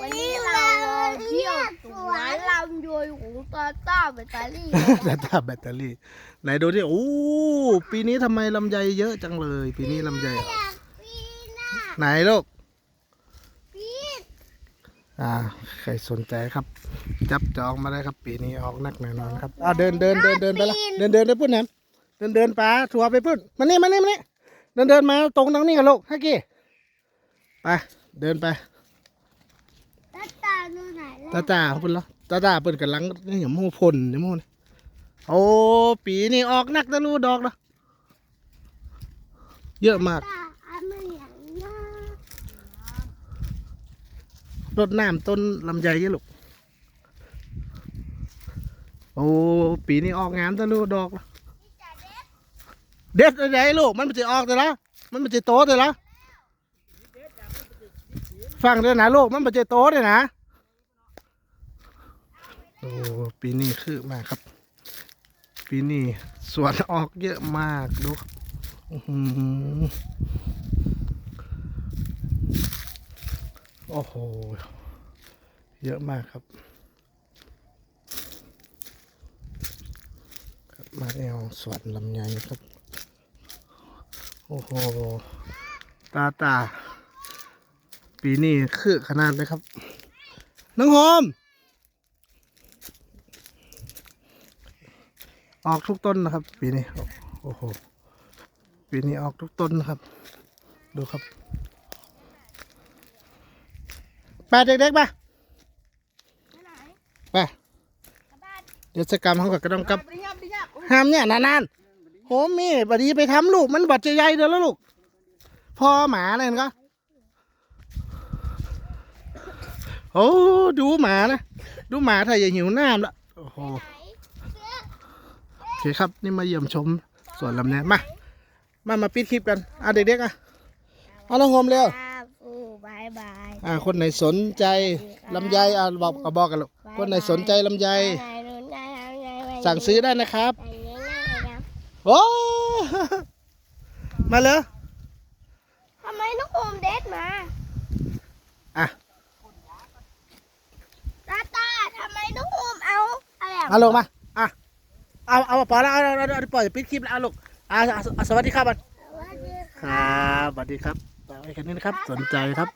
วันนี้เราเที่ยวสวนลำโยยของตาต้าแบตเตอรี่แบตเตอรี่แบตเตอรี่ ไหนดูที่โอ้ปีนี้ทำไมลำไยเยอะจังเลย ปีนี้ลำไยอะปีหน้าไหนลูกปีอ่าใครสนใจครับ จับจองมาได้ครับ ปีนี้ออกนักแน่นอนครับอ่าเดินเดินเดินเดินไปละเดินเดินไปพุ่นนะเดินเดินป้าทัวร์ไปพุ่นมานี่มานี่มานี่เดินเดินมาตรงตรงนี้กันลูกฮักกี้ไปเดินไปตาตา ดูไหนล่ะตาตาพุ่นละตาตาเปิดกันลังนี่อย่าโม่พลอย่าโม่นี่โอ้ปีนี้ออกนักตะลูดอกละเยอะมากตาอันมันอย่างน่ารดน้ำต้นลำไยเยอะลูก โอ้ ปีนี้ออกงามตะลูดอกละเด็ดอะไรลูก มันมันจะออกแต่ละ มันมันจะโตแต่ละ ฟังด้วยนะลูก มันมันจะโตเลยนะ โอ้ปีนี้คือมากครับ ปีนี้สวนออกเยอะมากดูโอ้โห เยอะมากครับครับ มาแอวสวนลำไยครับ โอ้โห ตาตา ปีนี้คือขนาดเลยครับ น้องโฮม ออกทุกต้นนะครับ ปีนี้โอ้โหปีนี้ออกทุกต้นนะครับ ดูครับไปเด็กๆไปไปไปเดี๋ยวจะกรรมเขากับกระดองกับห้ามเนี่ยนานๆโหมีบัดนี้ไปทำลูกมันบัดจะใหญ่เดี๋ยวแล้วลูกพ่อหมาเลยก็โอ้ดูหมานะ ดูหมาถ้าอย่าหิวน้ำละโอ้โห เคครับ นี่มาเยี่ยมชมสวนลำไยมา มามาปิดคลิปกัน อะเด็กๆอะเอาน้องโฮมเร็วครับโอ้บายบายอ่าคนไหนสนใจลำไยอะบอกก็บอกกันลูกคนไหนสนใจลำไย ไหนดูไหนไหนไหนสั่งซื้อได้นะครับไหนไหนไหนไหนโอ้ มาเลยทำไมน้องโอมเด็ดมาอะตาตาทำไมน้องโอมเอาอะไรอะ เอาลงมาอะ เอาเอาปล่อยแล้วเอาเอาเอาเอาปล่อยปิดคลิปแล้วเอาลูกอะอะอะสวัสดีครับบันสวัสดีครับสวัสดีครับฝากไว้แค่นี้นะครับสนใจครับ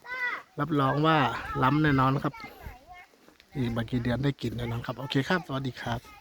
รับรองว่าล้ำแน่นอนครับ อีกบางกี่เดือนได้กินแน่นอนครับ โอเคครับ สวัสดีครับ